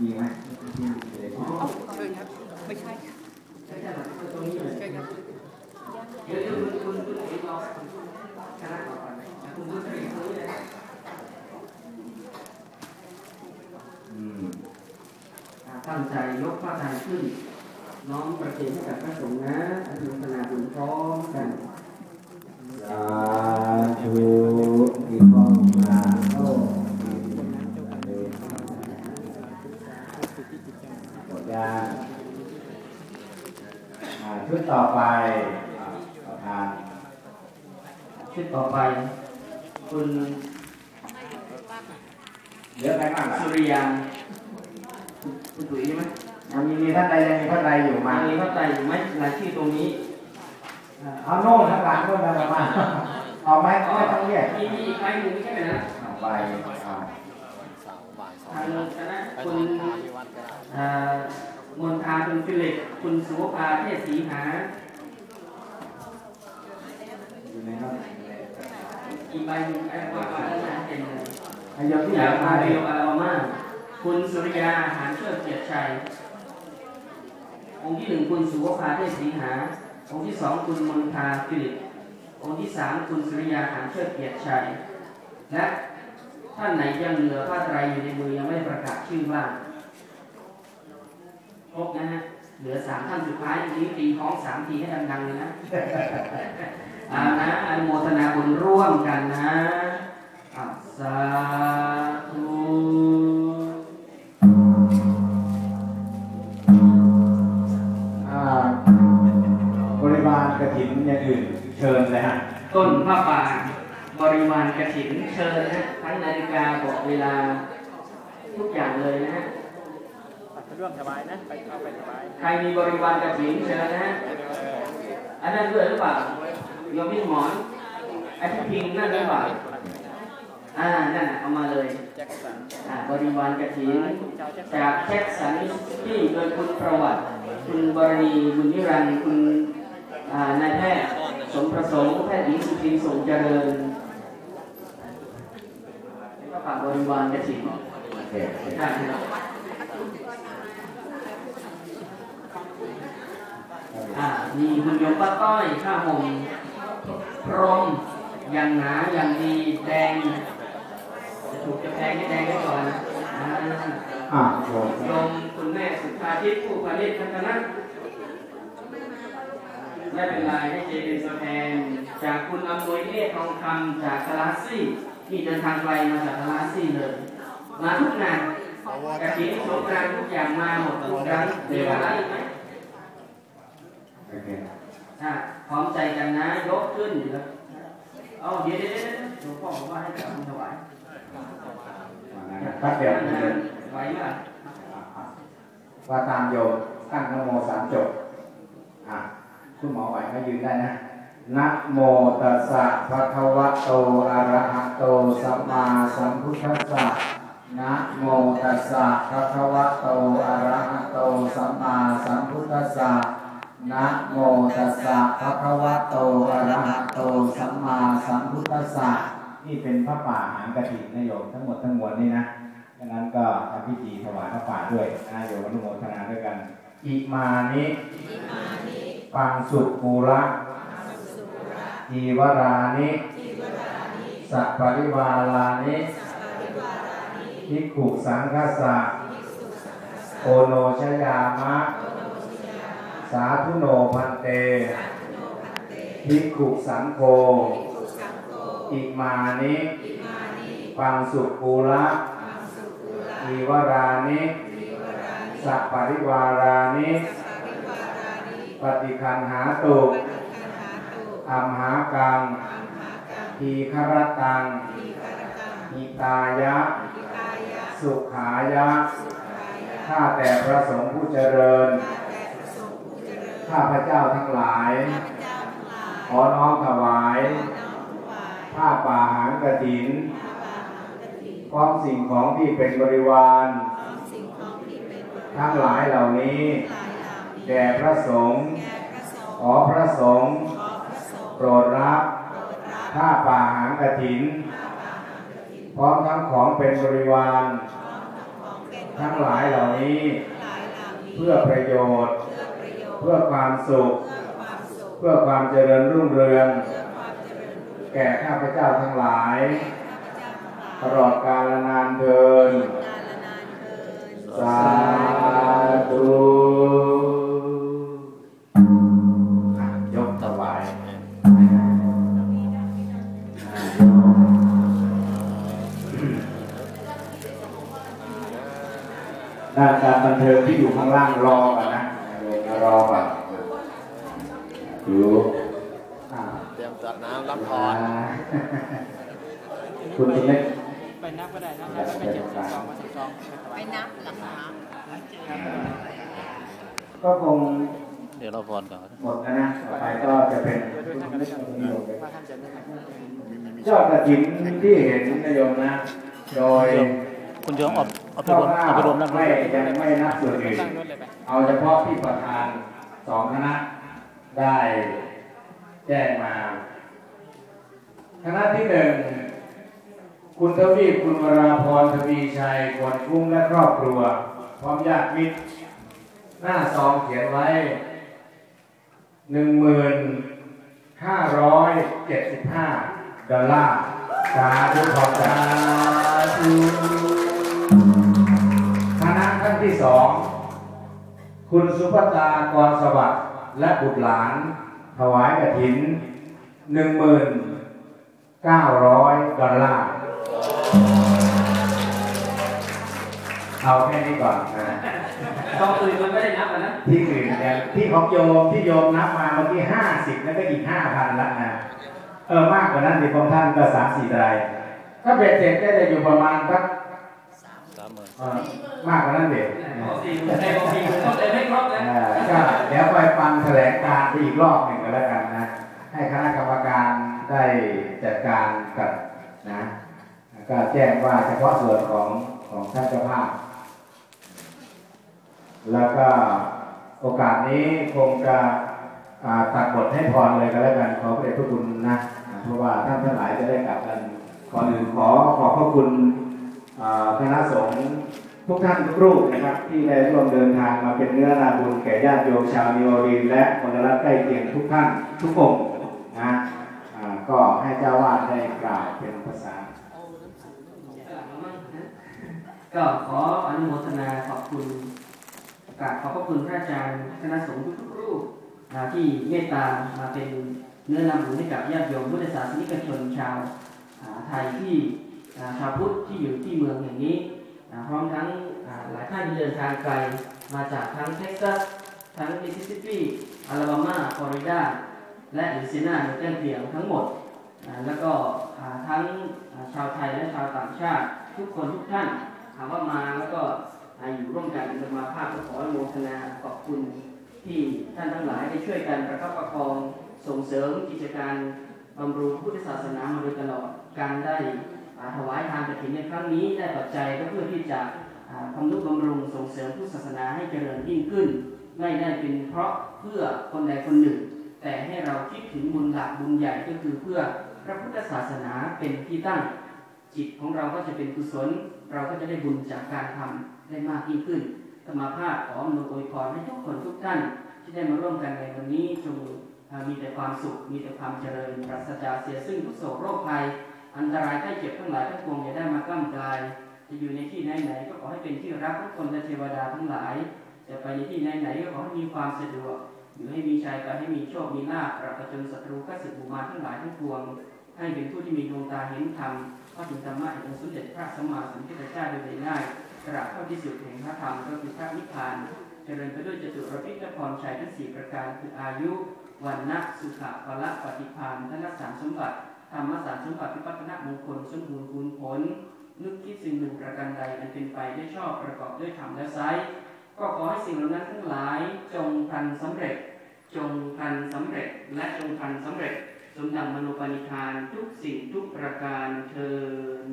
มีไหมเชิญครับ ไม่ใช่ใช่ใช่หรอตรงนี้เลยเชิญครับเดี๋ยวเดี๋ยวคุณคุณคุณเอกรอคณะก่อนนะคุณคุณเอกตรงนี้เลยอืมตั้งใจยกพระไทยขึ้น น้อมประเคนให้กับพระสงฆ์นะอนุโมทนาบุญพร้อมกันสาธุที่พ่อมาโอ้หมดยาอ่าชุดต่อไปอ่าประธาน ชุดต่อไป คุณเหลือใครบ้างล่ะสุริยาคุณตุ๋ยใช่ไหมอ่ามีมีท่านใดยังมีท่านใดอยู่มามามีเข้าใจอยู่ไหมรายชื่อตรงนี้อ่าเอาโน่นข้างหลังโน่นนะมาเอาไหมไม่ต้องเรียกมีมีอีกใครหนึ่งใช่ไหมนะเอาไปเอาทางคณะคุณเอ่อมนทาคุณฟิลิปคุณสุวภาเทศศรีหาอยู่ในนั้น อีกใบหนึ่งไอ้ว่าว่าแล้วนะเป็นเลยให้ยกที่เหจากอมาเรียวอาลามาคุณสุริยาหารเชิดเกียรติชัย องค์ที่หนึ่งคุณสุวภาเทศศรีหา องค์ที่สองคุณมนทาฟิลิปองค์ที่สามคุณสุริยาหารเชิดเกียรติชัย และท่านไหนยังเหลือผ้าไตรอยู่ในมือยังไม่ประกาศชื่อบ้าครบนะฮะ เหลือสามท่านสุดท้ายนี้ตีท้องสามทีให้ดังๆเลยนะ อานะอนุโมทนาบุญร่วมกันนะอัสสาธุอ่าบริวารกระถินอย่างอื่นเชิญเลยฮะ ต้นพระป่าบริวารกระถินเชิญนะทั้งนาฬิกาบอกเวลาทุกอย่างเลยนะฮะสะดวกสบายนะไปเข้าไปสบาย ใครมีบริวารกระถินเชิญนะฮะ อันนั้นด้วยหรือเปล่า โยมพี่หมอนไอ้ที่พิงนั่นหรือเปล่าอ่า นั่นน่ะเอามาเลยอ่าบริวารกระถินแจ็คสันจากแจ็คสันที่โดยคุณประวัติ คุณบรณีบุญนิรันดร์คุณนายแพทย์สมประสงค์แพทย์หญิงสุทินสงเจริญแล้วก็ฝากบริวารกระถิ่นโอเคโอเครับอ่ามีคุณโยมป้าต้อยข้าหมง พรมอย่างหนาอย่างดีแดงจะถูกจะแพงให้แดงไว้ก่อนนะอ่าอะโยมโยมคุณแม่สุภาทิพย์ผู้ผลิตพัฒนะไม่เป็นไรให้เจเป็นตัวแทนจากคุณอำนวยเนตรทองคำจากกาลาซี่ที่เดินทางไกลมาจากกาลาซี่เลย มาทุกงานกระถิ่นสงกรานต์ทุกอย่างมาหมดทุกครั้งมีอะไรอีกไหมโอเคอะพร้อมใจกัน นะยกขึ้นเลยเอาเดี๋ยวเดี๋ยวเดี๋ยวหลวงพ่อบอกว่าให้กลับมาถวายแป๊บเดียวนะไหวไหมล่ะว่าตามโยมตั้งนโมสามจบอะคุณหมอไหวก็ยืนได้นะนะโมตัสสะภะคะวะโตอะระหะโตสัมมาสัมพุทธัสสะนะโมตัสสะภะคะวะโตอะระหะโตสัมมาสัมพุทธัสสะ นะโมตัสสะภะคะวะโตอะระหะโตสัมมาสัมพุทธัสสะนี่เป็นพระป่าหางกระถิ่นนะโยมทั้งหมดทั้งมวลนี่นะดังนั้นก็ทำพิธีถวายพระป่าด้วยนะโยมอนุโมทนาด้วยกันอิมานิปังสุปูระจีวรานิสัพปริวาลานิทิกขุสังคสะโอโนชยามะ สาธุโนพันเตทิกขุสังโฆอิมานิปังสุปูระจีวรานิสัพปริวารานิปฏิคันหาตุอัมหากังทีครตังหิตายะ สุขายะ ข้าแต่พระสงฆ์ผู้เจริญ ข้าพระเจ้าทั้งหลาย ขอน้อมถวาย ผ้าป่าหางกระถิน พร้อมสิ่งของที่เป็นบริวาร ทั้งหลายเหล่านี้ แด่พระสงฆ์ขอพระสงฆ์โปรดรับผ้าป่าหางกระถิน พร้อมทั้งของเป็นบริวารททั้งหลายเหล่านี้หลายเหล่านี้ เพื่อประโยชน์ เพื่อประโยชน์เพื่อความสุขเพื่อความสุขเพื่อความเจริญรุ่งเรืองเพื่อความเจริญรุ่งเรือง แก่ข้าพเจ้าทั้งหลายข้าพเจ้าทั้งหลายตลอดกาลนานเทินกาลนานเทินสาธุอะยกถวายอะด้านการบันเทิงที่อยู่ข้างล่างรอก่อนนะ รอก่อนดูอะเตรียมจัดน้ำรับพอ่ารคุณเล็กไปนับก็ได้นะนับไปเจ็ดสิบสองมาสิบสองไปถวาไปยนับหลักฐานก็คงเดี๋ยวเราพรก่อนหมดแล้วนะต่อไปก็จะเป็นเดี๋ยวด้วยท่านก็ได้กันว่าท่านจะได้ไหมยอดกระถินที่เห็นนายโยมนะ โดยคุณโยมเอา เอาไปครวมร่าวเอาไปรวมนั่งๆไม่ยังไม่นับส่วนอื่นตั้งนู้นเลยไปเอาเฉพาะที่ประธานสองคณะได้แจ้งมา คณะที่หนึ่งคุณทวีปคุณวราพรทวีชัยควรคุ้งและครอบครัว พร้อมญาติมิตร หน้าซองเขียนไว้หนึ่งหมื่นห้าร้อยเจ็ดสิบห้าดอลลาร์สาธุขอบสาธุ คุณสุภตากรสวัสดิ์และบุตรหลาน ถวายกฐินหนึ่งหมื่นเก้าร้อยดอลลาร์เอาแค่นี้ก่อนนะตองอื่นมันไม่ได้นับอะนะที่อื่นเนี่ยที่ของโยมที่โยมนับมาเมื่อกี้ห้าสิบแล้วก็อีกห้าพันละนะเออมากกว่านั้นดิของท่านก็สามสี่ไตรถ้าเบ็ดเสร็จก็จะอยู่ประมาณสักสา มหมื่นเอ่อมากกว่านั้นเด็กบอกสี่คนใจบอกสี่คนต้องเลยไม่ครบนะก็เดี๋ยวไปฟังแถลงการณ์ไปอีกรอบหนึ่งก็แล้วกันนะ ให้คณะกรรมการได้จัดการกันนะ ก็แจ้งว่าเฉพาะส่วนของของท่านเจ้าภาพ แล้วก็โอกาสนี้คงจะอ่าตัดบทให้พรเลยก็แล้วกันขอพระเดชพระคุณนะอ่าเพราะว่าท่านทั้งหลายจะได้กลับกันก่อนอื่นขอขอบพระคุณอ่า คณะสงฆ์ทุกท่านทุกรูปนะครับที่ได้ร่วมเดินทางมาเป็นเนื้อนาบุญแก่ญาติโยมชาวนิโอรีนและคนรัฐใกล้เคียงทุกท่านทุกองค์นะก็ให้เจ้าวาดได้กล่าวเป็นภาษา ก็ขออนุโมทนาขอบคุณกราบขอบพระคุณพระอาจารย์คณะสงฆ์ทุกรูปที่เมตตามาเป็นเนื้อนำบุญให้กับญาติโยมพุทธศาสนิกชนชาวไทยที่ ชาวพุทธที่อยู่ที่เมืองแห่งนี้พร้อมทั้งหลายท่านที่เดินทางไกลมาจากทั้งเท็กซัสทั้งมิสซิสซิปปีอลาบามาฟลอริดา และลูเซียนาในใกล้เคียงทั้งหมด แล้วก็ทั้งชาวไทยและชาวต่างชาติ ทุกคนทุกท่านถามว่ามาแล้วก็อ่าอยู่ร่วมกันสมาภาพก็ขออนุโมทนาขอบคุณที่ท่านทั้งหลายได้ช่วยกันประคับประคองส่งเสริมกิจการบำรุงพุทธศาสนามาโดยตลอดการได้ ถวายทานกฐินในครั้งนี้ได้ปัจจัยก็เพื่อที่จะทำนุบำรุงส่งเสริมพุทธศาสนาให้เจริญยิ่งขึ้น ไม่ได้เป็นเพราะเพื่อคนใดคนหนึ่ง แต่ให้เราคิดถึงบุญหลักบุญใหญ่ก็คือเพื่อพระพุทธศาสนาเป็นที่ตั้ง จิตของเราก็จะเป็นกุศล เราก็จะได้บุญจากการทำได้มากยิ่งขึ้นสมภาพขออนวยอวยพรให้ทุกคนทุกท่าน ที่ได้มาร่วมกันในวันนี้จงมีแต่ความสุขมีแต่ความเจริญปราศจากเสียซึ่งทุกโศกโรคภัย อันตรายใกล้เจ็บทั้งหลายทั้งปวงอย่าได้มากล้ำกายจะอยู่ในที่ไหนๆก็ขอให้เป็นที่รักของคนและเทวดาทั้งหลายจะไปในที่ไหนๆก็ขอให้มีความสะดวกอยู่ให้มีชัยไปให้มีโชคมีลาภปราบประจนศัตรูข้าศึกบุมาทั้งหลายทั้งปวง ให้เป็นผู้ที่มีดวงตาเห็นธรรมเข้าถึงธรรมะองค์สมเด็จพระสัมมาสัมพุทธเจ้าโดยง่ายกราบเข้าที่สุดแห่งพระธรรมก็คือพระนิพพานเจริญไปด้วยจตุรพิธพรชัยทั้งสี่ประการคืออายุวันนะสุขะพละปฏิภาณธนสารสมบัติ ธรรมสารสมบัติพิพัฒนามงคลสมบูรณ์คุณผล นึกคิดสิ่งหนึ่งประการใดอันเป็นไปได้ชอบประกอบด้วยธรรมและไซก็ขอให้สิ่งเหล่านั้นทั้งหลายจงพันสำเร็จ จงพันสำเร็จและจงพันสำเร็จ สมดังมโนปนิธานทุกสิ่งทุกประการเทิน